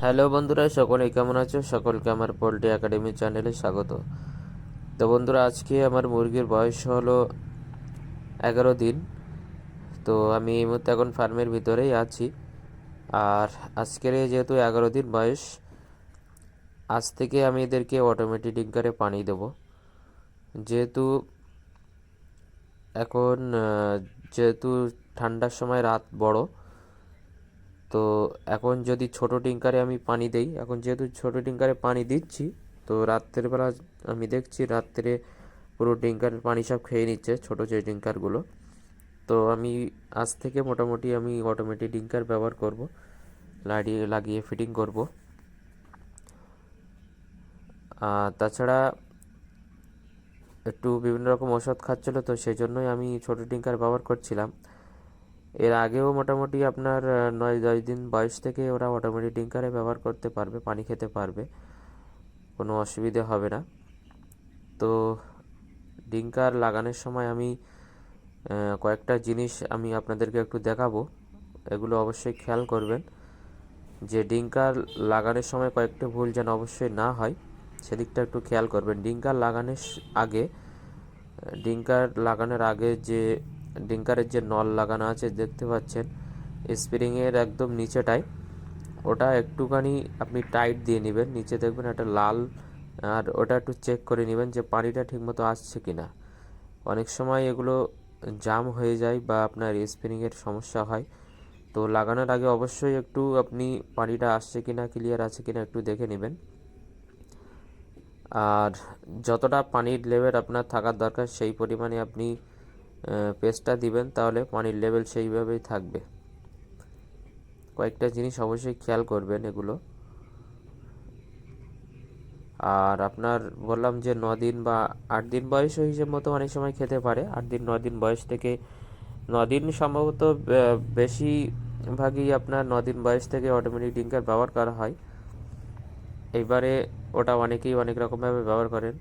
Hello বন্ধুরা সকলে কেমন আছো? সকলকে আমার পোল্ট্রি একাডেমি চ্যানেলে স্বাগত। তো বন্ধুরা, আজকে আমার মুরগির বয়স হলো এগারো দিন। তো আমি এই মুহূর্তে এখন ফার্মের ভিতরেই আছি। আর আজকের যেহেতু এগারো দিন বয়স, আজ থেকে আমি এদেরকে অটোমেটিক ডিঙ্কারে পানি দেব। যেহেতু এখন যেহেতু ঠান্ডার সময় রাত বড় তো এখন যদি ছোট টিঙ্কারে আমি পানি দেই, এখন যেহেতু ছোট টিঙ্কারে পানি দিচ্ছি, তো রাত্রের বেলা আমি দেখছি রাত্রে পুরো টিঙ্কারের পানি সব খেয়ে নিচ্ছে ছোট যে টিঙ্কারগুলো তো আমি আজ থেকে মোটামুটি আমি অটোমেটিক টিঙ্কার ব্যবহার করব, লাগিয়ে লাগিয়ে ফিটিং করব। তাছাড়া একটু বিভিন্ন রকম ওষুধ খাচ্ছিলো, তো সেই জন্যই আমি ছোট টিঙ্কার ব্যবহার করছিলাম। এর আগেও মোটামুটি আপনার নয়, দশ দিন বয়স থেকে ওরা অটোমেটিক ডিঙ্কারে ব্যবহার করতে পারবে, পানি খেতে পারবে। কোনো অসুবিধে হবে না। তো ডিঙ্কার লাগানোর সময় আমি কয়েকটা জিনিস আমি আপনাদেরকে একটু দেখাবো। এগুলো অবশ্যই খেয়াল করবেন যে ডিঙ্কার লাগানোর সময় কয়েকটা ভুল যেন অবশ্যই না হয়, সেদিকটা একটু খেয়াল করবেন। ডিঙ্কার লাগানোর আগে ডিঙ্কার লাগানোর আগে যে ডিঙ্কারের যে নল লাগানো আছে, দেখতে পাচ্ছেন, স্প্রিংয়ের একদম নিচেটায়। ওটা একটুখানি আপনি টাইট দিয়ে নেবেন, নিচে দেখবেন একটা লাল, আর ওটা একটু চেক করে নেবেন যে পানিটা ঠিকমতো আসছে কি না। অনেক সময় এগুলো জাম হয়ে যায় বা আপনার স্প্রিংয়ের সমস্যা হয়। তো লাগানোর আগে অবশ্যই একটু আপনি পানিটা আসছে কি না, ক্লিয়ার আছে কি না, একটু দেখে নেবেন। আর যতটা পানির লেভেল আপনার থাকার দরকার, সেই পরিমাণে আপনি পেস্টটা দিবেন, তাহলে পানির লেভেল সেইভাবেই থাকবে। কয়েকটা জিনিস অবশ্যই খেয়াল করবেন এগুলো। আর আপনার বললাম যে ন দিন বা আট দিন বয়স হিসেব মতো অনেক সময় খেতে পারে। আট দিন, ন দিন বয়স থেকে ন দিন সম্ভবত বেশি ভাগই আপনার ন দিন বয়স থেকে অটোমেটিক ড্রিঙ্কার ব্যবহার করা হয়। এইবারে ওটা অনেকেই অনেক রকমভাবে ব্যবহার করেন।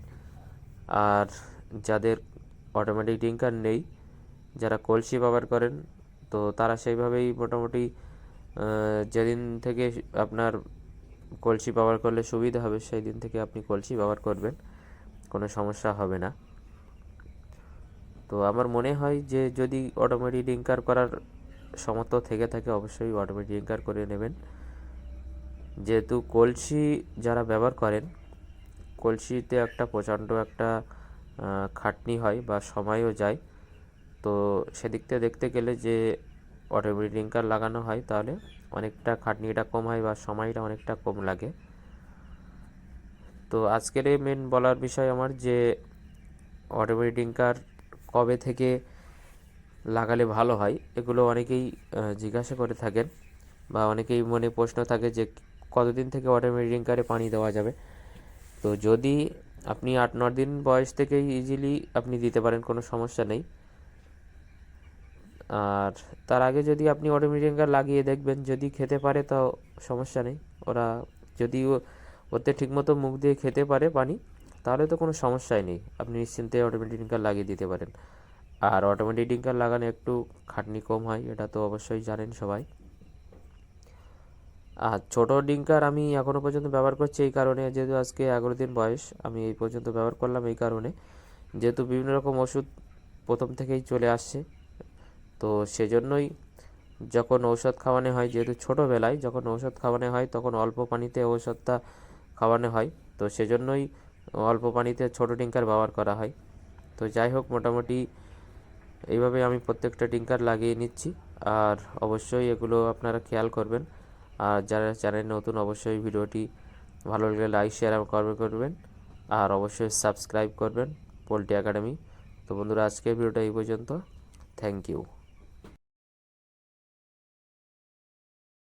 আর যাদের অটোমেটিক ড্রিঙ্কার নেই। যারা কলসি ব্যবহার করেন, তো তারা সেইভাবেই মোটামুটি যেদিন থেকে আপনার কলসি ব্যবহার করলে সুবিধা হবে সেই দিন থেকে আপনি কলসি ব্যবহার করবেন। কোনো সমস্যা হবে না। তো আমার মনে হয় যে, যদি অটোমেটিক ড্রিঙ্কার করার সমর্থ থেকে থাকে, অবশ্যই অটোমেটিক ড্রিঙ্কার করে নেবেন। যেহেতু কলসি যারা ব্যবহার করেন কলসিতে একটা প্রচণ্ড একটা খাটনি হয় বা সময়ও যায়। তো সেদিক থেকে দেখতে গেলে যে অটোমেটিক ড্রিঙ্কার লাগানো হয়, তাহলে অনেকটা খাটনিটা কম হয় বা সময়টা অনেকটা কম লাগে। তো আজকের এই মেন বলার বিষয় আমার যে অটোমেটিক ড্রিঙ্কার কবে থেকে লাগালে ভালো হয়, এগুলো অনেকেই জিজ্ঞাসা করে থাকেন বা অনেকেই মনে প্রশ্ন থাকে যে কতদিন থেকে অটোমেটিক ড্রিঙ্কারে পানি দেওয়া যাবে। তো যদি আপনি আট ন দিন বয়স থেকেই ইজিলি আপনি দিতে পারেন, কোনো সমস্যা নেই। আর তার আগে যদি আপনি অটোমেটিক লাগিয়ে দেখবেন, যদি খেতে পারে তাও সমস্যা নেই। ওরা যদি ওতে ঠিকমতো মুখ দিয়ে খেতে পারে পানি, তাহলে তো কোনো সমস্যাই নেই। আপনি নিশ্চিন্তে অটোমেটিক লাগিয়ে দিতে পারেন। আর অটোমেটিক ডিঙ্কার লাগানো একটু খাটনি কম হয়, এটা তো অবশ্যই জানেন সবাই। আর ছোট ডিঙ্কার আমি এখনও পর্যন্ত ব্যবহার করছি এই কারণে, যেহেতু আজকে এগারো দিন বয়স, আমি এই পর্যন্ত ব্যবহার করলাম এই কারণে। যেহেতু বিভিন্ন রকম ওষুধ প্রথম থেকেই চলে আসছে, তো সেজন্যই যখন ঔষধ খাওয়ানো হয়, যেহেতু ছোটোবেলায় যখন ঔষধ খাওয়ানো হয়, তখন অল্প পানিতে ঔষধটা খাওয়ানো হয়। তো সেজন্যই অল্প পানিতে ছোটো টিঙ্কার ব্যবহার করা হয়। তো যাই হোক, মোটামুটি এইভাবে আমি প্রত্যেকটা টিঙ্কার লাগিয়ে নিচ্ছি। আর অবশ্যই এগুলো আপনারা খেয়াল করবেন। আর যারা চ্যানেল নতুন, অবশ্যই ভিডিওটি ভালো লাগলে লাইক শেয়ার করবে করবেন। আর অবশ্যই সাবস্ক্রাইব করবেন, পোলট্রি একাডেমি। তো বন্ধুরা, আজকের ভিডিওটা এই পর্যন্ত। Thank you